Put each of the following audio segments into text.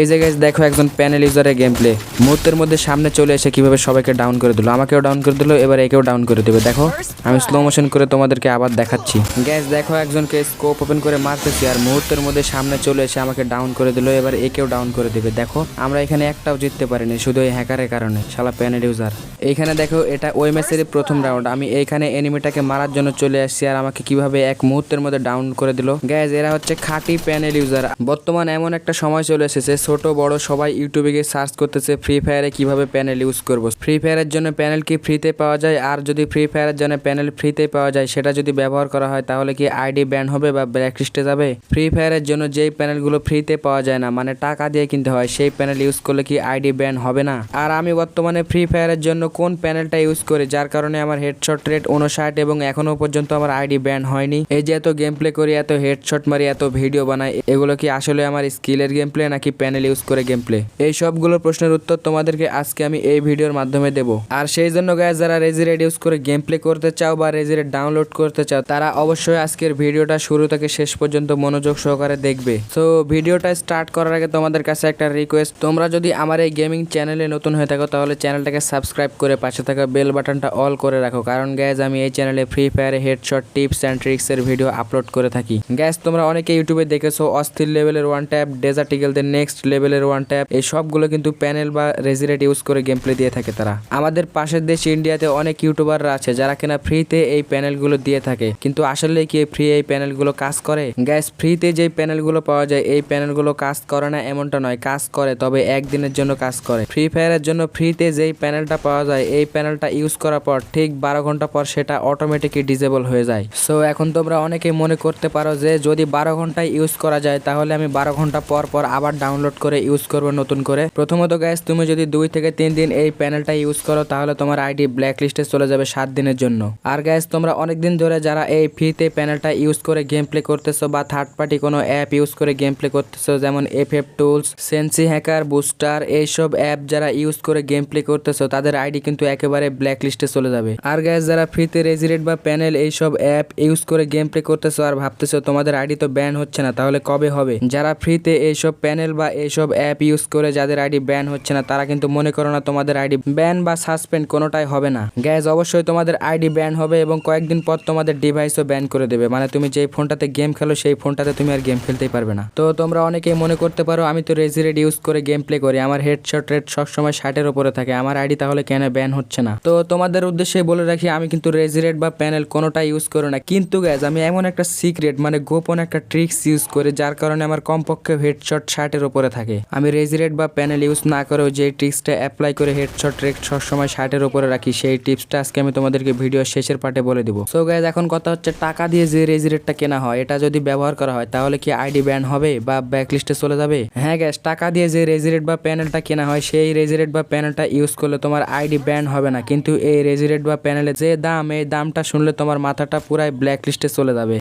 এই জায়গায় দেখো একজন প্যানেল ইউজারের গেম প্লে মুহূর্তের মধ্যে সামনে চলে এসে কীভাবে সবাইকে ডাউন করে দিল, আমাকেও ডাউন করে দিল, এবার একেও ডাউন করে দেবে। দেখো, আমি স্লো মোশন করে তোমাদেরকে আবার দেখাচ্ছি। গ্যাস দেখো একজনকে স্কোপ ওপেন করে মারতেছি আর মুহূর্তের মধ্যে সামনে চলে এসে আমাকে ডাউন করে দিল, এবার একেও ডাউন করে দেবে। দেখো, আমরা এখানে একটাও জিততে পারিনি, শুধু এই হ্যাকারের কারণে, শালা প্যানেল ইউজার এইখানে দেখো, এটা ওই ম্যাচের প্রথম রাউন্ড আমি এইখানে এনিমিটাকে মারার জন্য চলে আসছি আর আমাকে কীভাবে এক মুহূর্তের মধ্যে ডাউন করে দিল। গ্যাস এরা হচ্ছে খাঁটি প্যানেল ইউজার বর্তমান এমন একটা সময় চলে এসেছে ছোট, বড় সবাই ইউটিউবে গিয়ে সার্চ করতেছে ফ্রি ফায়ারে কীভাবে প্যানেল ইউজ করব। ফ্রি ফায়ারের জন্য প্যানেল কি ফ্রিতে পাওয়া যায়? আর যদি ফ্রি ফায়ারের জন্য প্যানেল ফ্রিতে পাওয়া যায়, সেটা যদি ব্যবহার করা হয়, তাহলে কি আইডি ব্যান হবে বা ব্ল্যাক লিস্টে যাবে? ফ্রি ফায়ারের জন্য যেই প্যানেলগুলো ফ্রিতে পাওয়া যায় না মানে টাকা দিয়ে কিনতে হয়, সেই প্যানেল ইউজ করলে কি আইডি ব্যান হবে না? আর আমি বর্তমানে ফ্রি ফায়ারের জন্য কোন প্যানেলটা ইউজ করি, যার কারণে আমার হেডশট রেট উনষাট এবং এখনও পর্যন্ত আমার আইডি ব্যান হয়নি। এই যে এত গেম প্লে করি, এত হেডশট মারি, এত ভিডিও বানাই, এগুলো কি আসলে আমার স্কিলের গেম প্লে নাকি প্যানেল ইউজ করে গেম প্লে এই সবগুলো প্রশ্নের উত্তর তোমাদেরকে আজকে আমি এই ভিডিওর মাধ্যমে দেব। আর সেই জন্য গায়ে যারা রেজিরেট ইউজ করে গেম প্লে করতে চাও বা রেজিরেট ডাউনলোড করতে চাও, তারা অবশ্যই আজকের ভিডিওটা শুরু থেকে শেষ পর্যন্ত মনোযোগ সহকারে দেখবে। তো ভিডিওটা স্টার্ট করার আগে তোমাদের কাছে একটা রিকোয়েস্ট তোমরা যদি আমার এই গেমিং চ্যানেলে নতুন হয়ে থাকো, তাহলে চ্যানেলটাকে সাবস্ক্রাইব করে পাশে থাকা বেল বাটনটা অল করে রাখো। কারণ গ্যাস আমি এই চ্যানেলে ফ্রি ফায়ারে হেডশট টিপস অ্যান্ড ট্রিক্সের ভিডিও আপলোড করে থাকি। গ্যাস তোমরা অনেকে ইউটিউবে দেখেছ, অস্থির লেভেলের ওয়ান ট্যাপ ডেজার্ট ইগেলদের নেক্সট লেভেলের ওয়ান ট্যাপ এই সবগুলো কিন্তু প্যানেল বা রেজিরেট ইউজ করে গেম প্লে দিয়ে থাকে তারা। আমাদের পাশের দেশ ইন্ডিয়াতে অনেক ইউটিউবাররা আছে যারা কিনা ফ্রিতে এই প্যানেলগুলো দিয়ে থাকে। কিন্তু আসলে কি ফ্রি এই প্যানেলগুলো কাজ করে? গ্যাস ফ্রিতে যে প্যানেলগুলো পাওয়া যায়, এই প্যানেলগুলো কাজ করে না এমনটা নয়, কাজ করে, তবে একদিনের জন্য কাজ করে। ফ্রি ফায়ারের জন্য ফ্রিতে যেই প্যানেলটা পাওয়া যায়, এই প্যানেলটা ইউজ করার পর ঠিক বারো ঘণ্টা পর সেটা অটোমেটিকই ডিজেবল হয়ে যায়। সো এখন তোমরা অনেকে মনে করতে পারো যে যদি বারো ঘন্টায় ইউজ করা যায়, তাহলে আমি বারো ঘণ্টা পর পর আবার ডাউনলোড করে ইউজ করব নতুন করে। প্রথমত গ্যাস তুমি যদি দুই থেকে তিন দিন এই প্যানেলটা ইউজ করো, তাহলে তোমার আইডি ব্ল্যাক লিস্টে চলে যাবে সাত দিনের জন্য। আর গ্যাস তোমরা অনেকদিন ধরে যারা এই ফ্রিতে প্যানেলটা ইউজ করে গেম প্লে করতেছো বা থার্ড পার্টি কোনো অ্যাপ ইউজ করে গেম প্লে করতেছো, যেমন F F tools sensi hacker booster এইসব অ্যাপ যারা ইউজ করে গেম প্লে করতেছো, তাদের আইডি কিন্তু একেবারে ব্ল্যাক লিস্টে চলে যাবে। আর গ্যাস যারা ফ্রিতে রেজিরেট বা প্যানেল এইসব অ্যাপ ইউজ করে গেম প্লে করতেছো আর ভাবতেছো তোমাদের আইডি তো ব্যান হচ্ছে না, তাহলে কবে হবে? যারা ফ্রিতে এইসব প্যানেল বা এইসব অ্যাপ ইউজ করে যাদের আইডি ব্যান হচ্ছে না, তারা কিন্তু মনে করো না তোমাদের আইডি ব্যান বা সাসপেন্ড কোনোটাই হবে না। গ্যাস অবশ্যই তোমাদের আইডি ব্যান হবে এবং কয়েকদিন পর তোমাদের ডিভাইসও ব্যান করে দেবে। মানে তুমি যেই ফোনটাতে গেম খেলো, সেই ফোনটাতে তুমি আর গেম খেলতেই পারবে না। তো তোমরা অনেকেই মনে করতে পারো, আমি তো রেজিরেট ইউজ করে গেম প্লে করি। আমার হেডশট রেট সবসময় ষাটের ওপরে থাকে। আমার আইডি তাহলে কেন ব্যান হচ্ছে না? তো তোমাদের উদ্দেশ্যে বলে রাখি, আমি কিন্তু রেজিরেট বা প্যানেল কোনোটা ইউজ করি না। কিন্তু গ্যাস আমি এমন একটা সিক্রেট মানে গোপন একটা ট্রিক্স ইউজ করি, যার কারণে আমার কমপক্ষে হেডশট ষাটের উপরে থাকে। আমি রেজিরেট বা প্যানেল ইউজ না করেও যে ট্রিক্সটা অ্যাপ্লাই করে হেডশট রেট সবসময় ষাটের উপরে রাখি, সেই টিপসটা আজকে আমি তোমাদেরকে ভিডিও শেষের পার্টে বলে দিব। সো গ্যাস এখন কথা হচ্ছে টাকা দিয়ে যে রেজিরেটটা কেনা হয়, এটা যদি ব্যবহার করা হয়, তাহলে কি আইডি ব্যান হবে বা ব্যাক লিস্টে চলে যাবে? হ্যাঁ গ্যাস টাকা দিয়ে যে রেজিরেট বা প্যানেলটা কেনা হয়, সেই রেজিরেট বা প্যানেলটা ইউজ করলে তোমার আইডি ব্যান হবে না। কিন্তু এই রেজিরেট বা প্যানেলে যে দাম, এই দামটা শুনলে তোমার মাথাটা পুরাই ব্ল্যাক লিস্টে চলে যাবে।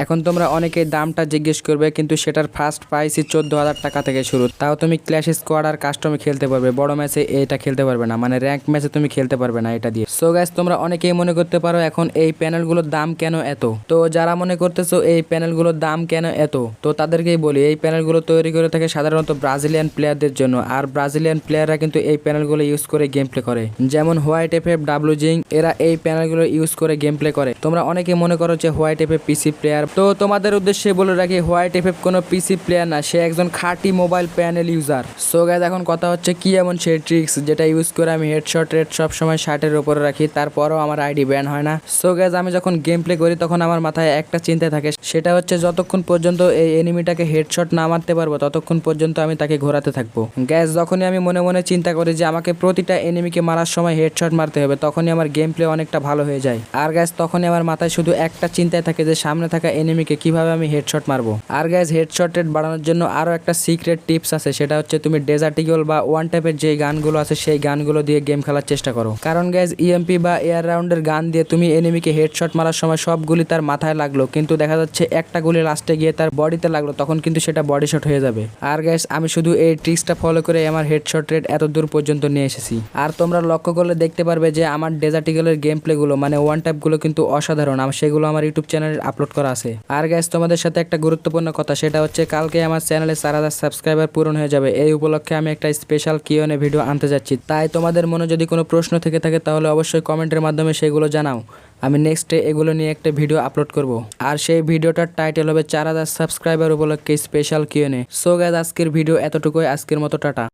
এখন তোমরা অনেকেই দামটা জিজ্ঞেস করবে, কিন্তু সেটার ফার্স্ট প্রাইসই চোদ্দ হাজার টাকা থেকে শুরু। তাও তুমি ক্ল্যাশ স্কোয়াড আর কাস্টমে খেলতে পারবে, বড় ম্যাচে এটা খেলতে পারবে না মানে র্যাঙ্ক ম্যাচে তুমি খেলতে পারবে না এটা দিয়ে। সো গ্যাস তোমরা অনেকেই মনে করতে পারো এখন এই প্যানেলগুলোর দাম কেন এত? তো যারা মনে করতেছো এই প্যানেলগুলোর দাম কেন এত? তো তাদেরকেই বলি, এই প্যানেলগুলো তৈরি করে থাকে সাধারণত ব্রাজিলিয়ান প্লেয়ারদের জন্য, আর ব্রাজিলিয়ান প্লেয়াররা কিন্তু এই প্যানেলগুলো ইউজ করে গেম প্লে করে। যেমন হোয়াইট এফ এফ ডাব্লু জিং এরা এই প্যানেলগুলো ইউজ করে গেম প্লে করে। তোমরা অনেকে মনে করো যে white F F PC player তো তোমাদের উদ্দেশ্যে বলে রাখি হোয়াইট এফ কোনো পিসি প্লেয়ার না, সে একজন খাঁটি mobile panel user so guys এখন কথা হচ্ছে কি এমন সেই ট্রিক্স যেটা ইউজ করে আমি হেডশট রেড সব সময় ষাটের উপরে রাখি, তারপরও আমার আইডি ব্যান হয় না। সো গ্যাস আমি যখন গেম প্লে করি, তখন আমার মাথায় একটা চিন্তা থাকে, সেটা হচ্ছে যতক্ষণ পর্যন্ত এই এনিমিটাকে হেডশট না মারতে পারব, ততক্ষণ পর্যন্ত আমি তাকে ঘোরাতে থাকব। গ্যাস যখনই আমি মনে মনে চিন্তা করি যে আমাকে প্রতিটা এনিমিকে মারার সময় হেডশট মারতে হবে, তখনই আমার গেম প্লে অনেকটা ভালো হয়ে যায়। আর গ্যাস তখনই আমার মাথায় শুধু একটা চিন্তায় থাকে যে সামনে থাকা এনিমিকে কীভাবে আমি হেডশট মারবো? আর গ্যাস হেডশট রেট বাড়ানোর জন্য আরও একটা সিক্রেট টিপস আছে, সেটা হচ্ছে তুমি ডেজার্ট ইগল বা ওয়ান টাইপের যে গানগুলো আছে, সেই গানগুলো দিয়ে গেম খেলার চেষ্টা করো। কারণ গ্যাস ইএমপি বা এয়ার রাউন্ডের গান দিয়ে তুমি এনিমিকে হেডশট মারার সময় সব গুলি তার মাথায় লাগল, কিন্তু দেখা যাচ্ছে একটা গুলি লাস্টে গিয়ে তার বডিতে লাগল, তখন কিন্তু সেটা বডি শট হয়ে যাবে। আর গ্যাস আমি শুধু এই ট্রিক্সটা ফলো করে আমার হেডশট রেট এত দূর পর্যন্ত নিয়ে এসেছি। আর তোমরা লক্ষ্য করলে দেখতে পারবে যে আমার ডেজার্ট ইগলের গেম প্লেগুলো মানে ওয়ান টাইপগুলো কিন্তু অসাধারণ সেগুলো আমার ইউটিউব চ্যানেলে আপলোড করা আছে। আছে। আর গ্যাস তোমাদের সাথে একটা গুরুত্বপূর্ণ কথা, সেটা হচ্ছে কালকে আমার চ্যানেলে চার হাজার সাবস্ক্রাইবার পূরণ হয়ে যাবে। এই উপলক্ষে আমি একটা স্পেশাল কিওনে ভিডিও আনতে যাচ্ছি। তাই তোমাদের মনে যদি কোনো প্রশ্ন থেকে থাকে, তাহলে অবশ্যই কমেন্টের মাধ্যমে সেগুলো জানাও। আমি নেক্সটে এগুলো নিয়ে একটা ভিডিও আপলোড করব। আর সেই ভিডিওটার টাইটেল হবে চার হাজার সাবস্ক্রাইবার উপলক্ষে স্পেশাল কিওনে সো গ্যাস আজকের ভিডিও এতটুকুই। আজকের মতো, টাটা।